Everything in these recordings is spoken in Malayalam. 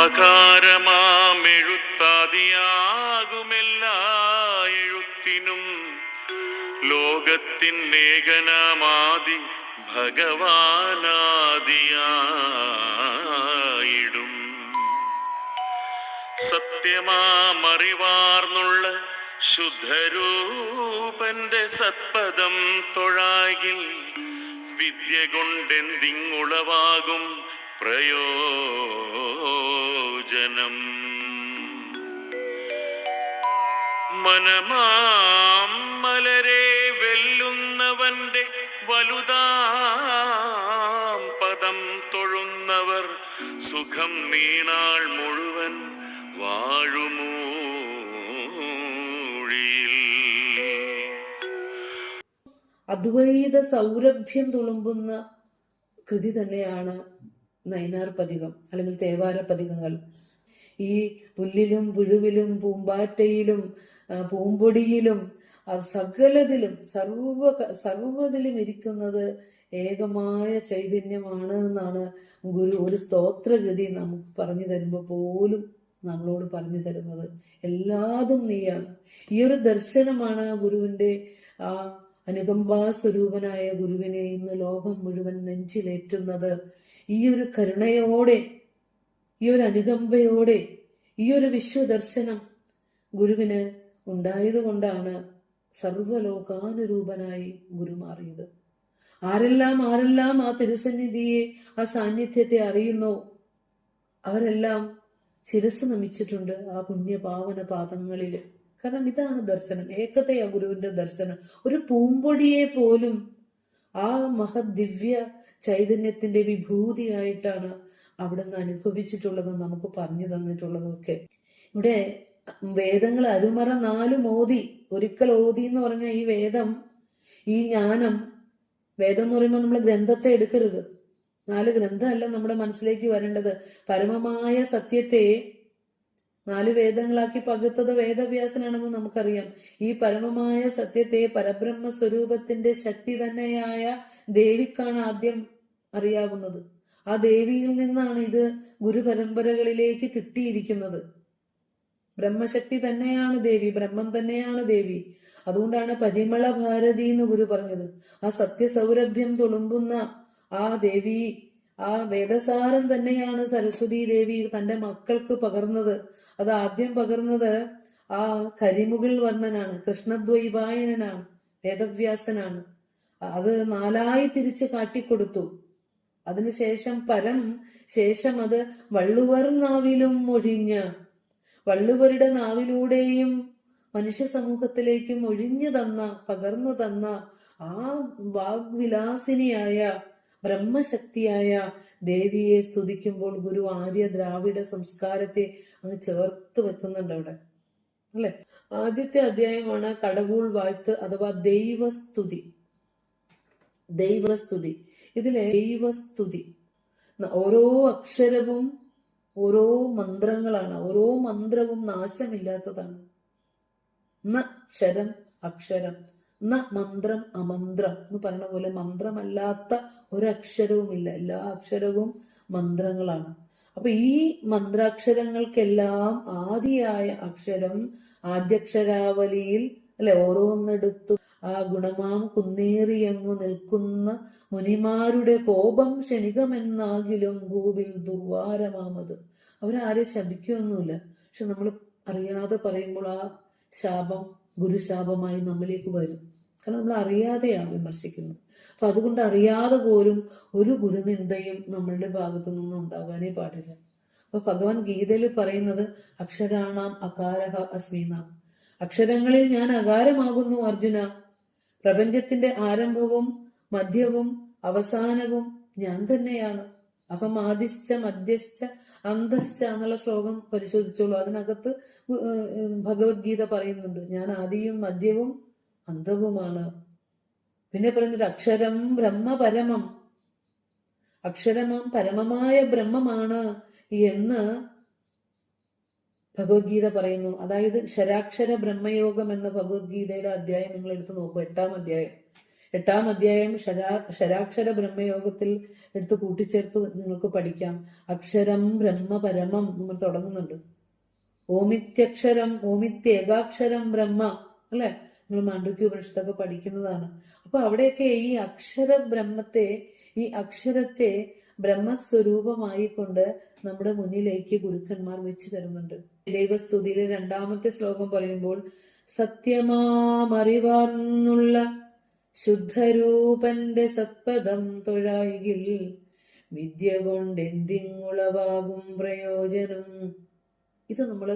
സാകാരമാമെഴുത്താതിയാകുമെല്ലാ എഴുത്തിനും ലോകത്തിനേകനമാതി ഭഗവാനാദിയായിടും. സത്യമാമറിവാർന്നുള്ള ശുദ്ധരൂപന്റെ സത്പദം തൊഴാകിൽ വിദ്യ കൊണ്ടെന്തിങ്ങുളവാകും പ്രയോജനം മനമാം മലരെ വെല്ലുന്നവന്റെ വലുതാം പദം തൊഴുന്നവർ സുഖം നീണാൾ മുഴുവൻ വാഴുമൂഴിയിൽ. അദ്വൈത സൗരഭ്യം തുളുമ്പുന്ന കൃതി തന്നെയാണ് നൈനാർ പതികം അല്ലെങ്കിൽ തേവാര പതികങ്ങൾ. ഈ പുല്ലിലും പുഴുവിലും പൂമ്പാറ്റയിലും പൂമ്പൊടിയിലും സകലതിലും സർവ സർവതിലും ഇരിക്കുന്നത് ഏകമായ ചൈതന്യമാണ് എന്നാണ് ഗുരു ഒരു സ്തോത്രഗതി നമുക്ക് പറഞ്ഞു തരുമ്പോൾ പോലും നമ്മളോട് പറഞ്ഞു തരുന്നത്. എല്ലാതും നീയാണ്. ഈ ഒരു ദർശനമാണ് ഗുരുവിന്റെ ആ അനുകമ്പാ സ്വരൂപനായ ഗുരുവിനെ ഇന്ന് ലോകം മുഴുവൻ നെഞ്ചിലേറ്റുന്നത്. ഈ ഒരു കരുണയോടെ ഈ ഒരു അനുകമ്പയോടെ ഈ ഒരു വിശ്വദർശനം ഗുരുവിന് ഉണ്ടായതുകൊണ്ടാണ് സർവലോകാനുരൂപനായി ഗുരു മാറിയത് ആരെല്ലാം ആരെല്ലാം ആ തിരുസന്നിധിയെ ആ സാന്നിധ്യത്തെ അറിയുന്നോ അവരെല്ലാം ശിരസ് നമിച്ചിട്ടുണ്ട് ആ പുണ്യപാവന പാദങ്ങളിൽ കാരണം ഇതാണ് ദർശനം. ഏകതയാ ഗുരുവിന്റെ ദർശനം. ഒരു പൂമ്പൊടിയെ പോലും ആ മഹദിവ്യ ചൈതന്യത്തിന്റെ വിഭൂതിയായിട്ടാണ് അവിടുന്ന് അനുഭവിച്ചിട്ടുള്ളത് നമുക്ക് പറഞ്ഞു തന്നിട്ടുള്ളതൊക്കെ ഇവിടെ വേദങ്ങൾ അരുമറ നാലും ഓതി ഒരിക്കൽ ഓതി എന്ന് പറഞ്ഞ ഈ വേദം ഈ ജ്ഞാനം വേദം എന്ന് പറയുമ്പോൾ നമ്മൾ ഗ്രന്ഥത്തെ എടുക്കരുത്. നാല് ഗ്രന്ഥമല്ല നമ്മുടെ മനസ്സിലേക്ക് വരേണ്ടത്. പരമമായ സത്യത്തെ നാല് വേദങ്ങളാക്കി പകുത്തത് വേദവ്യാസനാണെന്ന് നമുക്കറിയാം. ഈ പരമമായ സത്യത്തെ പരബ്രഹ്മ സ്വരൂപത്തിന്റെ ശക്തി തന്നെയായ ദേവിക്കാണ് ആദ്യം അറിയാവുന്നത്. ആ ദേവിയിൽ നിന്നാണ് ഇത് ഗുരുപരമ്പരകളിലേക്ക് കിട്ടിയിരിക്കുന്നത്. ബ്രഹ്മശക്തി തന്നെയാണ് ദേവി ബ്രഹ്മം തന്നെയാണ് ദേവി. അതുകൊണ്ടാണ് പരിമള ഭാരതി എന്ന് ഗുരു പറഞ്ഞത്. ആ സത്യസൗരഭ്യം തുളുമ്പുന്ന ആ ദേവി ആ വേദസാരം തന്നെയാണ് സരസ്വതി ദേവി തന്റെ മക്കൾക്ക് പകർന്നത്. അത് ആദ്യം പകർന്നത് ആ കരിമുകിൽ വർണനാണ് കൃഷ്ണദ്വൈപായനാണ് വേദവ്യാസനാണ്. അത് നാലായി തിരിച്ച് കാട്ടിക്കൊടുത്തു. അതിനുശേഷം പരം ശേഷം അത് വള്ളുവർ നാവിലും ഒഴിഞ്ഞ് വള്ളുവരുടെ നാവിലൂടെയും മനുഷ്യ സമൂഹത്തിലേക്കും ഒഴിഞ്ഞു തന്ന പകർന്നു തന്ന ആ വാഗ്വിലാസിനിയായ ബ്രഹ്മശക്തിയായ ദേവിയെ സ്തുതിക്കുമ്പോൾ ഗുരു ആര്യ ദ്രാവിഡ സംസ്കാരത്തെ അങ്ങ് ചേർത്ത് വെക്കുന്നുണ്ട് അവിടെ. അല്ലെ? ആദ്യത്തെ അധ്യായമാണ് കടവൂൾ വാഴ്ത്ത് അഥവാ ദൈവസ്തുതി. ദൈവസ്തുതി. ഇതിലെ ദൈവസ്തുതി. ഓരോ അക്ഷരവും ഓരോ മന്ത്രങ്ങളാണ്. ഓരോ മന്ത്രവും നാശമില്ലാത്തതാണ്. ന ക്ഷരം അക്ഷരം. ന മന്ത്രം അമന്ത്രം എന്ന് പറയുന്ന പോലെ മന്ത്രമല്ലാത്ത ഒരക്ഷരവുമില്ല. എല്ലാ അക്ഷരവും മന്ത്രങ്ങളാണ്. അപ്പൊ ഈ മന്ത്രാക്ഷരങ്ങൾക്കെല്ലാം ആദിയായ അക്ഷരം ആദ്യക്ഷരാവലിയിൽ അല്ലെ ഓരോന്നെടുത്തു ആ ഗുണമാം കുന്നേറിയങ്ങു നിൽക്കുന്ന മുനിമാരുടെ കോപം ക്ഷണികമെന്നാകിലും ഭൂവിൽ ദുർവാരമാമത്. അവരാരെ ശപിക്കുകയൊന്നുമില്ല പക്ഷെ നമ്മൾ അറിയാതെ പറയുമ്പോൾ ആ ശാപം ഗുരുശാപമായി നമ്മളിലേക്ക് വരും. കാരണം നമ്മൾ അറിയാതെയാണ് വിമർശിക്കുന്നത്. അപ്പൊ അതുകൊണ്ട് അറിയാതെ പോലും ഒരു ഗുരുനിന്ദയും നമ്മളുടെ ഭാഗത്തു നിന്നും ഉണ്ടാകാനേ പാടില്ല. അപ്പൊ ഭഗവാൻ ഗീതയിൽ പറയുന്നത് അക്ഷരാണാം അകാരഹ അസ്മീനാം. അക്ഷരങ്ങളിൽ ഞാൻ അകാരമാകുന്നു അർജുന. പ്രപഞ്ചത്തിന്റെ ആരംഭവും മധ്യവും അവസാനവും ഞാൻ തന്നെയാണ്. അഹം ആദിശ്ച മധ്യശ്ച അന്തശ്ച എന്നുള്ള ശ്ലോകം പരിശോധിച്ചോളൂ. അതിനകത്ത് ഭഗവത്ഗീത പറയുന്നുണ്ട്. ഞാൻ ആദിയും മധ്യവും അന്തവുമാണ് പിന്നെ പറയുന്നത് അക്ഷരം ബ്രഹ്മപരമം. അക്ഷരമം പരമമായ ബ്രഹ്മമാണ് എന്ന് ഭഗവത്ഗീത പറയുന്നു. അതായത് ശരാക്ഷര ബ്രഹ്മയോഗം എന്ന ഭഗവത്ഗീതയുടെ അധ്യായം നിങ്ങൾ എടുത്തു നോക്കൂ. എട്ടാം അധ്യായം. എട്ടാം അധ്യായം ശരാ ശരാക്ഷര ബ്രഹ്മയോഗത്തിൽ എടുത്ത് കൂട്ടിച്ചേർത്ത് നിങ്ങൾക്ക് പഠിക്കാം. അക്ഷരം ബ്രഹ്മ പരമം നമ്മൾ തുടങ്ങുന്നുണ്ട്. ഓമിത്യക്ഷരം ഓമിത്യേകാക്ഷരം ബ്രഹ്മ അല്ലെ? നിങ്ങൾ മാണ്ഡുക്യ ഉപനിഷത്തൊക്കെ പഠിക്കുന്നതാണ്. അപ്പൊ അവിടെയൊക്കെ ഈ അക്ഷര ബ്രഹ്മത്തെ ഈ അക്ഷരത്തെ ബ്രഹ്മസ്വരൂപമായിക്കൊണ്ട് നമ്മുടെ മുന്നിലേക്ക് ഗുരുക്കന്മാർ വെച്ചു തരുന്നുണ്ട്. ദൈവസ്തുതിയിലെ രണ്ടാമത്തെ ശ്ലോകം പറയുമ്പോൾ സത്യമാമറിവാർന്നുള്ള ശുദ്ധരൂപന്റെ സത്പദം തൊഴായികിൽ വിദ്യ കൊണ്ട് കൊണ്ടെന്തിങ്ങുളവാകും പ്രയോജനം? ഇത് നമ്മൾ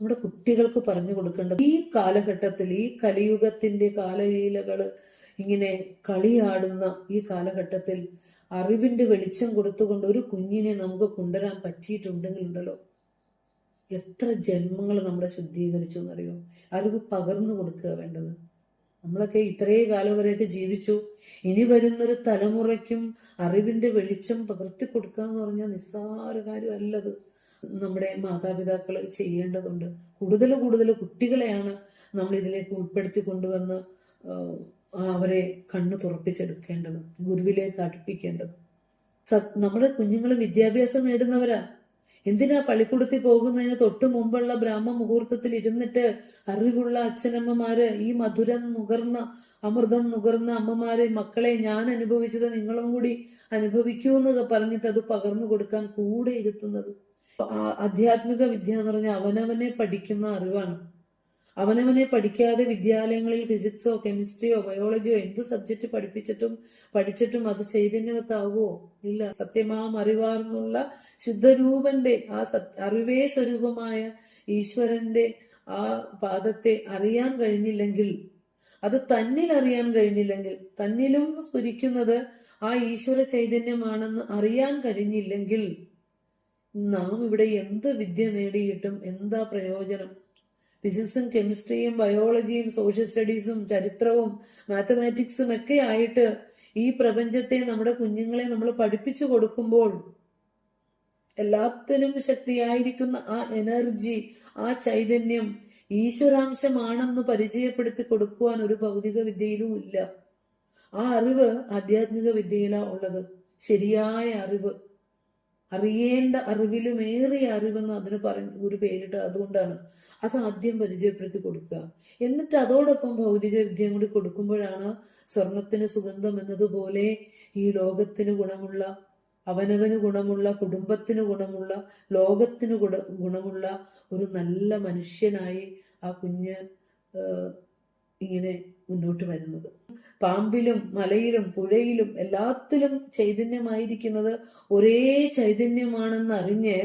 നമ്മുടെ കുട്ടികൾക്ക് പറഞ്ഞു കൊടുക്കേണ്ടത്. ഈ കാലഘട്ടത്തിൽ ഈ കലിയുഗത്തിന്റെ കാലലീലകൾ ഇങ്ങനെ കളിയാടുന്ന ഈ കാലഘട്ടത്തിൽ അറിവിന്റെ വെളിച്ചം കൊടുത്തുകൊണ്ട് ഒരു കുഞ്ഞിനെ നമുക്ക് കൊണ്ടുവരാൻ പറ്റിയിട്ടുണ്ടെങ്കിൽ ഉണ്ടല്ലോ എത്ര ജന്മങ്ങൾ നമ്മളെ ശുദ്ധീകരിച്ചു എന്നറിയോ? അറിവ് പകർന്നു കൊടുക്കുക വേണ്ടത്. നമ്മളൊക്കെ ഇത്രേ കാലം വരെയൊക്കെ ജീവിച്ചു. ഇനി വരുന്നൊരു തലമുറയ്ക്കും അറിവിന്റെ വെളിച്ചം പകർത്തി കൊടുക്കുക എന്ന് പറഞ്ഞാൽ നിസ്സാര കാര്യമല്ലത്. നമ്മുടെ മാതാപിതാക്കൾ ചെയ്യേണ്ടതുണ്ട്. കൂടുതൽ കൂടുതൽ കുട്ടികളെയാണ് നമ്മൾ ഇതിലേക്ക് ഉൾപ്പെടുത്തി കൊണ്ടുവന്ന് അവരെ കണ്ണ് തുറപ്പിച്ചെടുക്കേണ്ടത് ഗുരുവിലേക്ക് അടുപ്പിക്കേണ്ടത്. നമ്മുടെ കുഞ്ഞുങ്ങൾ വിദ്യാഭ്യാസം നേടുന്നവരാ. എന്തിനാ പള്ളിക്കൂടത്തിൽ പോകുന്നതിന് തൊട്ടു മുമ്പുള്ള ബ്രാഹ്മ മുഹൂർത്തത്തിൽ ഇരുന്നിട്ട് അറിവുള്ള അച്ഛനമ്മമാര് ഈ മധുരം നുകർന്ന അമൃതം നുകർന്ന അമ്മമാരെ മക്കളെ ഞാൻ അനുഭവിച്ചത് നിങ്ങളും കൂടി അനുഭവിക്കൂ എന്നൊക്കെ പറഞ്ഞിട്ട് അത് പകർന്നു കൊടുക്കാൻ കൂടെ ഇരുത്തുന്നത്. ആധ്യാത്മിക വിദ്യ എന്ന് പറഞ്ഞാൽ അവനവനെ പഠിക്കുന്ന അറിവാണ്. അവനവനെ പഠിക്കാതെ വിദ്യാലയങ്ങളിൽ ഫിസിക്സോ കെമിസ്ട്രിയോ ബയോളജിയോ എന്ത് സബ്ജക്റ്റ് പഠിപ്പിച്ചിട്ടും പഠിച്ചിട്ടും അത് ചൈതന്യവത്താകുമോ ഇല്ല. സത്യമാം അറിവാർന്നുള്ള ശുദ്ധരൂപന്റെ ആ സത് അറിവേ സ്വരൂപമായ ഈശ്വരന്റെ ആ പാദത്തെ അറിയാൻ കഴിഞ്ഞില്ലെങ്കിൽ അത് തന്നിൽ അറിയാൻ കഴിഞ്ഞില്ലെങ്കിൽ തന്നിലും സ്ഫുരിക്കുന്നത് ആ ഈശ്വര ചൈതന്യമാണെന്ന് അറിയാൻ കഴിഞ്ഞില്ലെങ്കിൽ നാം ഇവിടെ എന്ത് വിദ്യ നേടിയിട്ടും എന്താ പ്രയോജനം? ഫിസിക്സും കെമിസ്ട്രിയും ബയോളജിയും സോഷ്യൽ സ്റ്റഡീസും ചരിത്രവും മാത്തമാറ്റിക്സും ഒക്കെ ആയിട്ട് ഈ പ്രപഞ്ചത്തെ നമ്മുടെ കുഞ്ഞുങ്ങളെ നമ്മൾ പഠിപ്പിച്ചു കൊടുക്കുമ്പോൾ എല്ലാത്തിനും ശക്തിയായിരിക്കുന്ന ആ എനർജി ആ ചൈതന്യം ഈശ്വരാംശമാണെന്ന് പരിചയപ്പെടുത്തി കൊടുക്കുവാൻ ഒരു ഭൗതിക വിദ്യയിലും ഇല്ല. ആ അറിവ് ആധ്യാത്മിക വിദ്യയിലാണ് ഉള്ളത്. ശരിയായ അറിവ്. അറിയേണ്ട അറിവിലുമേറിയ അറിവെന്ന് അതിന് പറഞ്ഞു ഒരു പേരിട്ട് അതുകൊണ്ടാണ്. അത് ആദ്യം പരിചയപ്പെടുത്തി കൊടുക്കുക. എന്നിട്ട് അതോടൊപ്പം ഭൗതിക വിദ്യയും കൂടി കൊടുക്കുമ്പോഴാണ് സ്വർണത്തിന് സുഗന്ധം എന്നതുപോലെ ഈ ലോകത്തിന് ഗുണമുള്ള അവനവന് ഗുണമുള്ള കുടുംബത്തിന് ഗുണമുള്ള ലോകത്തിന് ഗുണ ഗുണമുള്ള ഒരു നല്ല മനുഷ്യനായി ആ കുഞ്ഞ് ഇങ്ങനെ മുന്നോട്ട് വരുന്നത്. പാമ്പിലും മലയിലും പുഴയിലും എല്ലാത്തിലും ചൈതന്യമായിരിക്കുന്നത് ഒരേ ചൈതന്യമാണെന്ന് അറിഞ്ഞ്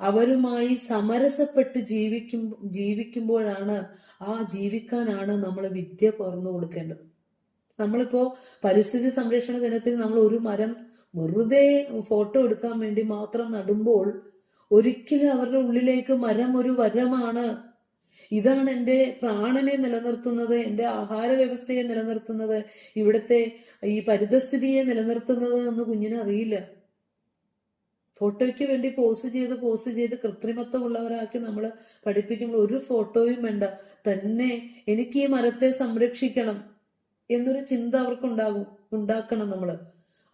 അവരുമായി സമരസപ്പെട്ട് ജീവിക്കും ജീവിക്കുമ്പോഴാണ് ആ ജീവിക്കാനാണ് നമ്മൾ വിദ്യ പകർന്നു കൊടുക്കേണ്ടത്. നമ്മളിപ്പോ പരിസ്ഥിതി സംരക്ഷണ ദിനത്തിൽ നമ്മൾ ഒരു മരം വെറുതെ ഫോട്ടോ എടുക്കാൻ വേണ്ടി മാത്രം നടുമ്പോൾ ഒരിക്കലും അവരുടെ ഉള്ളിലേക്ക് മരം ഒരു വരമാണ്. ഇതാണ് എന്റെ പ്രാണനെ നിലനിർത്തുന്നത് എന്റെ ആഹാര വ്യവസ്ഥയെ നിലനിർത്തുന്നത് ഇവിടുത്തെ ഈ പരിതസ്ഥിതിയെ നിലനിർത്തുന്നത് എന്ന് കുഞ്ഞിന് അറിയില്ല. ഫോട്ടോയ്ക്ക് വേണ്ടി പോസ് ചെയ്ത് പോസ് ചെയ്ത് കൃത്രിമത്വമുള്ളവരാക്കി നമ്മൾ പഠിപ്പിക്കുമ്പോൾ ഒരു ഫോട്ടോയും വേണ്ട. തന്നെ എനിക്ക് ഈ മരത്തെ സംരക്ഷിക്കണം എന്നൊരു ചിന്ത അവർക്കുണ്ടാകും ഉണ്ടാക്കണം നമ്മൾ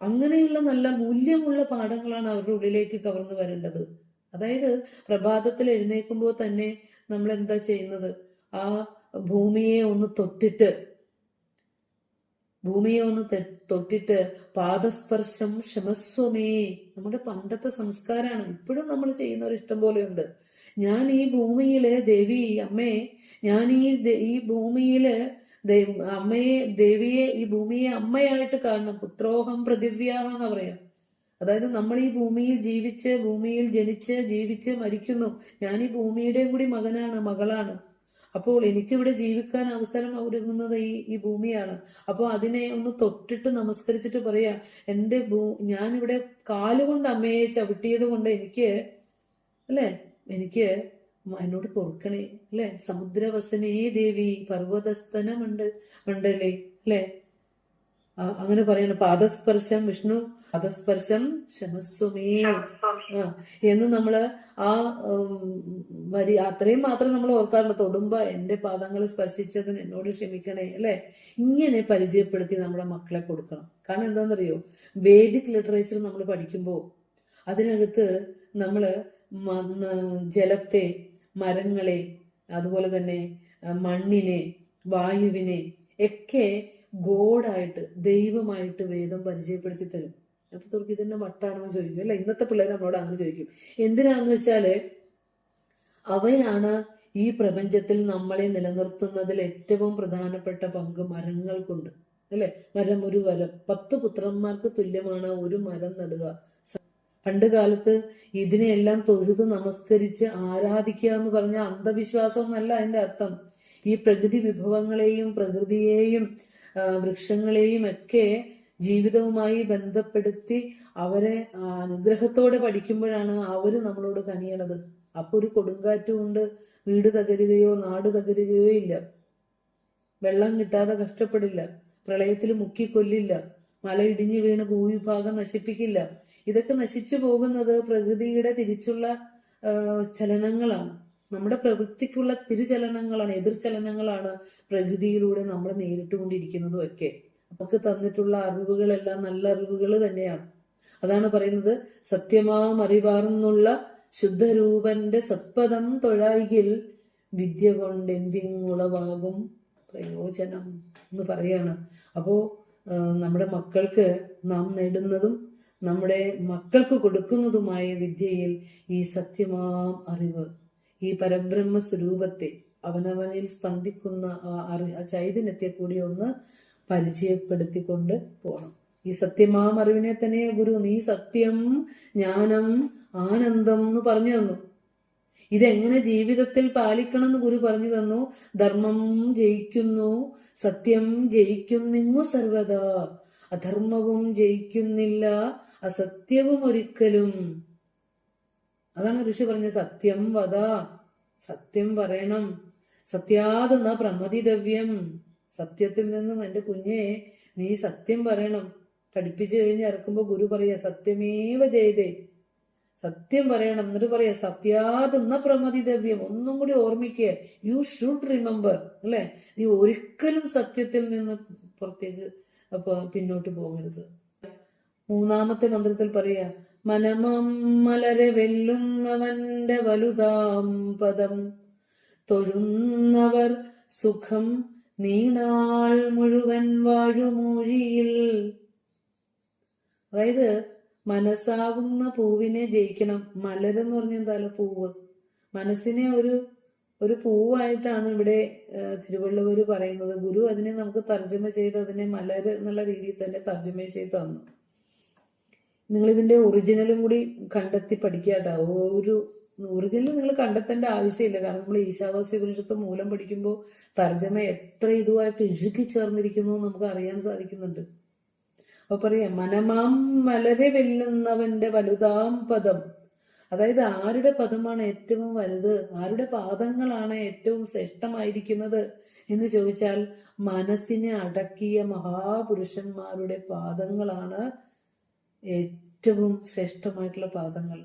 അങ്ങനെയുള്ള നല്ല മൂല്യമുള്ള പാഠങ്ങളാണ് അവരുടെ ഉള്ളിലേക്ക് കവർന്നു വരേണ്ടത്. അതായത് പ്രഭാതത്തിൽ എഴുന്നേൽക്കുമ്പോൾ തന്നെ നമ്മൾ എന്താ ചെയ്യുന്നത്? ആ ഭൂമിയെ ഒന്ന് തൊട്ടിട്ട് ഭൂമിയെ ഒന്ന് തൊട്ടിട്ട് പാദസ്പർശം ക്ഷമസ്വമേ. നമ്മുടെ പണ്ടത്തെ സംസ്കാരമാണ് ഇപ്പോഴും നമ്മൾ ചെയ്യുന്ന ഒരു ഇഷ്ടം പോലെയുണ്ട്. ഞാൻ ഈ ഭൂമിയിലെ ദേവി അമ്മേ ഞാൻ ഈ ഈ ഭൂമിയിൽ അമ്മയെ ദേവിയെ ഈ ഭൂമിയെ അമ്മയായിട്ട് കാണണം. പുത്രോഹം പൃഥിവ്യാഹ എന്ന് പറയാം. അതായത് നമ്മൾ ഈ ഭൂമിയിൽ ജീവിച്ച് ഭൂമിയിൽ ജനിച്ച് ജീവിച്ച് മരിക്കുന്നു. ഞാൻ ഈ ഭൂമിയുടെയും കൂടി മകനാണ് മകളാണ്. അപ്പോൾ എനിക്കിവിടെ ജീവിക്കാൻ അവസരം ഒരുങ്ങുന്നത് ഈ ഈ ഭൂമിയാണ്. അപ്പോൾ അതിനെ ഒന്ന് തൊട്ടിട്ട് നമസ്കരിച്ചിട്ട് പറയാ എന്റെ ഭൂ ഞാനിവിടെ കാലുകൊണ്ട് അമ്മയെ ചവിട്ടിയത് കൊണ്ട് എനിക്ക് അല്ലേ? എനിക്ക് എന്നോട് പൊറുക്കണേ അല്ലേ? സമുദ്രവസനേ ദേവി പർവതസ്തനമുണ്ട് ഉണ്ടല്ലേ അല്ലേ? അങ്ങനെ പറയുന്നു. പാദസ്പർശം വിഷ്ണു പാദസ്പർശം ശമസ്വമേ എന്ന് നമ്മൾ ആ വരി അത്രയും മാത്രം നമ്മൾ ഓർക്കാറുണ്ട് തൊടുമ്പ എന്റെ പാദങ്ങൾ സ്പർശിച്ചതിന് എന്നോട് ക്ഷമിക്കണേ അല്ലെ? ഇങ്ങനെ പരിചയപ്പെടുത്തി നമ്മുടെ മക്കളെ കൊടുക്കണം. കാരണം എന്താണെന്നറിയോ? വേദിക് ലിറ്ററേച്ചർ നമ്മൾ പഠിക്കുമ്പോൾ അതിനകത്ത് നമ്മൾ ജലത്തെ മരങ്ങളെ അതുപോലെ തന്നെ മണ്ണിനെ വായുവിനെ ഒക്കെ ഗോഡായിട്ട് ദൈവമായിട്ട് വേദം പരിചയപ്പെടുത്തി തരും. അപ്പൊ തുറക്ക് ഇതന്നെ വട്ടാണെന്ന് ചോദിക്കും. അല്ല ഇന്നത്തെ പിള്ളേർ നമ്മളോട് അങ്ങനെ ചോദിക്കും. എന്തിനാന്ന് വെച്ചാൽ അവയാണ് ഈ പ്രപഞ്ചത്തിൽ നമ്മളെ നിലനിർത്തുന്നതിൽ ഏറ്റവും പ്രധാനപ്പെട്ട പങ്ക് മരങ്ങൾക്കുണ്ട് അല്ലെ? മരം ഒരു വരം. പത്ത് പുത്രന്മാർക്ക് തുല്യമാണ് ഒരു മരം നടുക. പണ്ട് കാലത്ത് ഇതിനെയെല്ലാം തൊഴുത് നമസ്കരിച്ച് ആരാധിക്കുക എന്ന് പറഞ്ഞ അന്ധവിശ്വാസം എന്നല്ല അതിന്റെ അർത്ഥം. ഈ പ്രകൃതി വിഭവങ്ങളെയും പ്രകൃതിയെയും വൃക്ഷങ്ങളെയും ഒക്കെ ജീവിതവുമായി ബന്ധപ്പെടുത്തി അവരെ അനുഗ്രഹത്തോടെ പഠിക്കുമ്പോഴാണ് അവർ നമ്മളോട് കനിയണത്. അപ്പൊ ഒരു കൊടുങ്കാറ്റ് കൊണ്ട് വീട് തകരുകയോ നാട് തകരുകയോ ഇല്ല. വെള്ളം കിട്ടാതെ കഷ്ടപ്പെടില്ല. പ്രളയത്തിൽ മുക്കിക്കൊല്ലില്ല മല ഇടിഞ്ഞു വീണ് ഭൂവിഭാഗം നശിപ്പിക്കില്ല. ഇതൊക്കെ നശിച്ചു പോകുന്നത് പ്രകൃതിയുടെ തിരിച്ചുള്ള ചലനങ്ങളാണ്. നമ്മുടെ പ്രവൃത്തിക്കുള്ള തിരുചലനങ്ങളാണ് എതിർചലനങ്ങളാണ് പ്രകൃതിയിലൂടെ നമ്മൾ നേരിട്ടുകൊണ്ടിരിക്കുന്നതും ഒക്കെ നമുക്ക് തന്നിട്ടുള്ള അറിവുകളെല്ലാം നല്ല അറിവുകൾ തന്നെയാണ്. അതാണ് പറയുന്നത് സത്യമാം അറിവാർന്നുള്ള ശുദ്ധരൂപന്റെ സത്പദം തൊഴായികിൽ വിദ്യ കൊണ്ട് എന്തിങ്ങുളവാകും പ്രയോജനം എന്ന് പറയാണ്. അപ്പോ നമ്മുടെ മക്കൾക്ക് നാം നേടുന്നതും നമ്മുടെ മക്കൾക്ക് കൊടുക്കുന്നതുമായ വിദ്യയിൽ ഈ സത്യമാം അറിവ് ഈ പരബ്രഹ്മ സ്വരൂപത്തെ അവനവനിൽ സ്പന്ദിക്കുന്ന ആ ചൈതന്യത്തെ കൂടി ഒന്ന് പരിചയപ്പെടുത്തിക്കൊണ്ട് പോകണം ഈ സത്യമാം അറിവിനെ തന്നെ ഗുരു നീ സത്യം ജ്ഞാനം ആനന്ദം എന്ന് പറഞ്ഞു തന്നു. ഇതെങ്ങനെ ജീവിതത്തിൽ പാലിക്കണം എന്ന് ഗുരു പറഞ്ഞു തന്നു? ധർമ്മം ജയിക്കുന്നു സത്യം ജയിക്കുന്നിങ്ങു സർവദാ. അധർമ്മവും ജയിക്കുന്നില്ല അസത്യവും ഒരിക്കലും. അതാണ് ഋഷി പറഞ്ഞത് സത്യം വധ സത്യം പറയണം. സത്യാതെന്ന പ്രമതിതവ്യം സത്യത്തിൽ നിന്നും എന്റെ കുഞ്ഞെ നീ സത്യം പറയണം. പഠിപ്പിച്ചു കഴിഞ്ഞ് ഇറക്കുമ്പോ ഗുരു പറയാ സത്യമേവ ചെയ്തേ സത്യം പറയണം. എന്നിട്ട് പറയാ സത്യാതെന്ന പ്രമതിതവ്യം ഒന്നും കൂടി ഓർമ്മിക്കുക. യു ഷുഡ് റിമെമ്പർ അല്ലെ? നീ ഒരിക്കലും സത്യത്തിൽ നിന്ന് പുറത്തേക്ക് അപ്പൊ പിന്നോട്ട് പോകരുത്. മൂന്നാമത്തെ മന്ത്രത്തിൽ പറയാ മനമം മലരെ വെല്ലുന്നവന്റെ വലുതാം പദം. തൊഴുന്നവർ സുഖം നീണാൾ മുഴുവൻ വാഴുമൂഴിയിൽ. അതായത് മനസ്സാകുന്ന പൂവിനെ ജയിക്കണം. മലരെന്ന് പറഞ്ഞ എന്തായാലും പൂവ്. മനസ്സിനെ ഒരു ഒരു പൂവായിട്ടാണ് ഇവിടെ തിരുവള്ളുവർ പറയുന്നത്. ഗുരു അതിനെ നമുക്ക് തർജമ ചെയ്ത് അതിനെ മലര് എന്നുള്ള രീതിയിൽ തന്നെ തർജമ ചെയ്ത് തന്നു. നിങ്ങൾ ഇതിന്റെ ഒറിജിനലും കൂടി കണ്ടെത്തി പഠിക്കുക കേട്ടോ ഒരു ഒറിജിനൽ നിങ്ങൾ കണ്ടെത്തേണ്ട ആവശ്യമില്ല. കാരണം നമ്മൾ ഈശാവാസ്യ ഉപനിഷത്ത് മൂലം പഠിക്കുമ്പോൾ തർജമ എത്ര ഇതുമായിട്ട് ഇഴുകി ചേർന്നിരിക്കുന്നു നമുക്ക് അറിയാൻ സാധിക്കുന്നുണ്ട്. അപ്പൊ പറയാം മനമാം മലരെ വെല്ലുന്നവന്റെ വലുതാം പദം. അതായത് ആരുടെ പദമാണ് ഏറ്റവും വലുത്? ആരുടെ പാദങ്ങളാണ് ഏറ്റവും ശ്രേഷ്ഠമായിരിക്കുന്നത്? എന്ന് ചോദിച്ചാൽ മനസ്സിനെ അടക്കിയ മഹാപുരുഷന്മാരുടെ പാദങ്ങളാണ് ഏറ്റവും ശ്രേഷ്ഠമായിട്ടുള്ള പാദങ്ങൾ.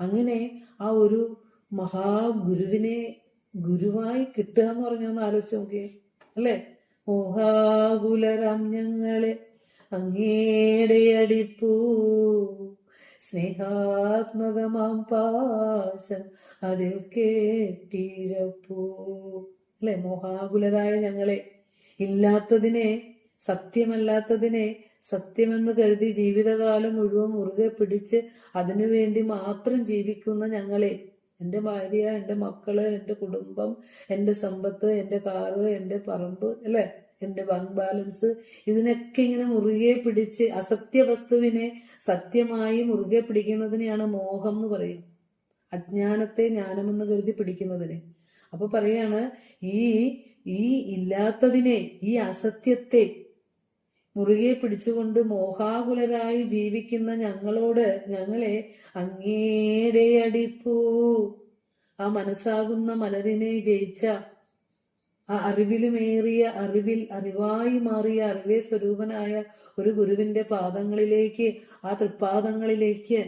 അങ്ങനെ ആ ഒരു മഹാഗുരുവിനെ ഗുരുവായി കിട്ടുക എന്ന് പറഞ്ഞൊന്ന് ആലോചിച്ച് നോക്കിയേ. അല്ലേ? മോഹാകുലരാം ഞങ്ങളെ അങ്ങേടെ അടിപ്പൂ. സ്നേഹാത്മകമാം പാശം അതിൽ കേട്ടിരപ്പൂ. അല്ലെ? മോഹാകുലരായ ഞങ്ങളെ ഇല്ലാത്തതിനെ സത്യമല്ലാത്തതിനെ സത്യമെന്ന് കരുതി ജീവിതകാലം മുഴുവൻ മുറുകെ പിടിച്ച് അതിനുവേണ്ടി മാത്രം ജീവിക്കുന്ന ഞങ്ങളെ. എന്റെ ഭാര്യ എന്റെ മക്കൾ എന്റെ കുടുംബം എന്റെ സമ്പത്ത് എന്റെ കാറ് എന്റെ പറമ്പ് അല്ലെ? എന്റെ ബാങ്ക് ബാലൻസ് ഇതിനൊക്കെ ഇങ്ങനെ മുറുകെ പിടിച്ച് അസത്യ വസ്തുവിനെ സത്യമായി മുറുകെ പിടിക്കുന്നതിനെയാണ് മോഹം എന്ന് പറയും. അജ്ഞാനത്തെ ജ്ഞാനമെന്ന് കരുതി പിടിക്കുന്നതിനെ. അപ്പൊ പറയാണ് ഈ ഈ ഇല്ലാത്തതിനെ ഈ അസത്യത്തെ മുറുകെ പിടിച്ചുകൊണ്ട് മോഹാകുലരായി ജീവിക്കുന്ന ഞങ്ങളോട് ഞങ്ങളെ അങ്ങേടെ അടിപ്പൂ. ആ മനസ്സാകുന്ന മലരിനെ ജയിച്ച ആ അറിവിലുമേറിയ അറിവിൽ അറിവായി മാറിയ അറിവേ സ്വരൂപനായ ഒരു ഗുരുവിന്റെ പാദങ്ങളിലേക്ക് ആ തൃപ്പാദങ്ങളിലേക്ക്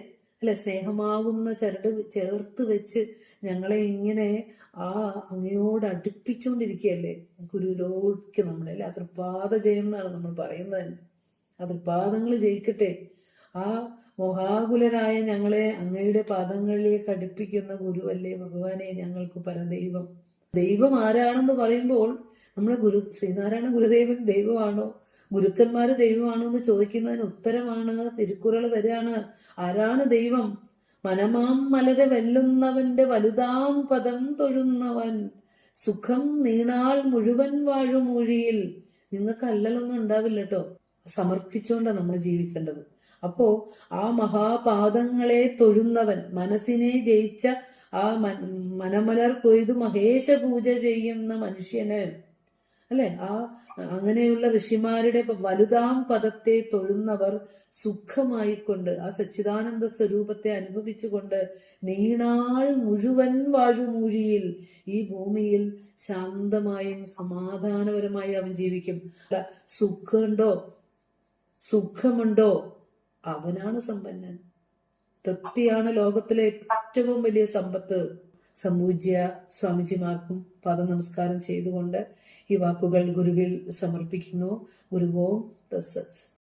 അല്ലെ സ്നേഹമാകുന്ന ചരട് ചേർത്ത് വെച്ച് ഞങ്ങളെ ഇങ്ങനെ ആ അങ്ങയോട് അടുപ്പിച്ചുകൊണ്ടിരിക്കുകയല്ലേ ഗുരുവിലോക്ക് നമ്മളെ. അല്ലെ? അതൃപാത ജയം എന്നാണ് നമ്മൾ പറയുന്നത് തന്നെ. ആ തൃപ്പാദങ്ങൾ ജയിക്കട്ടെ. ആ മോഹാകുലരായ ഞങ്ങളെ അങ്ങയുടെ പാദങ്ങളിലേക്ക് അടുപ്പിക്കുന്ന ഗുരുവല്ലേ ഭഗവാനെ ഞങ്ങൾക്ക് പരദൈവം. ദൈവം ആരാണെന്ന് പറയുമ്പോൾ നമ്മുടെ ഗുരു ശ്രീനാരായണ ഗുരുദേവൻ ദൈവമാണോ? ഗുരുക്കന്മാര് ദൈവമാണോ എന്ന് ചോദിക്കുന്നതിന് ഉത്തരമാണ് തിരുക്കുറൾ തരാണ്. ആരാണ് ദൈവം? മനമാം മലരെ വെല്ലുന്നവന്റെ വലുതാം പദം തൊഴുന്നവൻ. സുഖം നീണാൾ മുഴുവൻ വാഴുമൂഴിയിൽ നിങ്ങൾക്ക് അല്ലലൊന്നും ഉണ്ടാവില്ല കേട്ടോ സമർപ്പിച്ചുകൊണ്ടാണ് നമ്മൾ ജീവിക്കേണ്ടത്. അപ്പോ ആ മഹാപാദങ്ങളെ തൊഴുന്നവൻ മനസ്സിനെ ജയിച്ച ആ മനമലർ കൊയ്തു മഹേശ പൂജ ചെയ്യുന്ന മനുഷ്യന് അല്ലെ? ആ അങ്ങനെയുള്ള ഋഷിമാരുടെ വലുതാം പദത്തെ തൊഴുന്നവർ സുഖമായിക്കൊണ്ട് ആ സച്ചിദാനന്ദ സ്വരൂപത്തെ അനുഭവിച്ചുകൊണ്ട് നീണാൾ മുഴുവൻ വാഴുമൂഴിയിൽ ഈ ഭൂമിയിൽ ശാന്തമായും സമാധാനപരമായും അവൻ ജീവിക്കും. അല്ല സുഖമുണ്ടോ? സുഖമുണ്ടോ? അവനാണ് സമ്പന്നൻ. തൃപ്തിയാണ് ലോകത്തിലെ ഏറ്റവും വലിയ സമ്പത്ത്. സമൂജ്യ സ്വാമിജിമാർക്കും പാദ നമസ്കാരം ചെയ്തുകൊണ്ട് ഈ വാക്കുകൾ ഗുരുവിൽ സമർപ്പിക്കുന്നു. ഗുരുവോ തസ്സത്ത്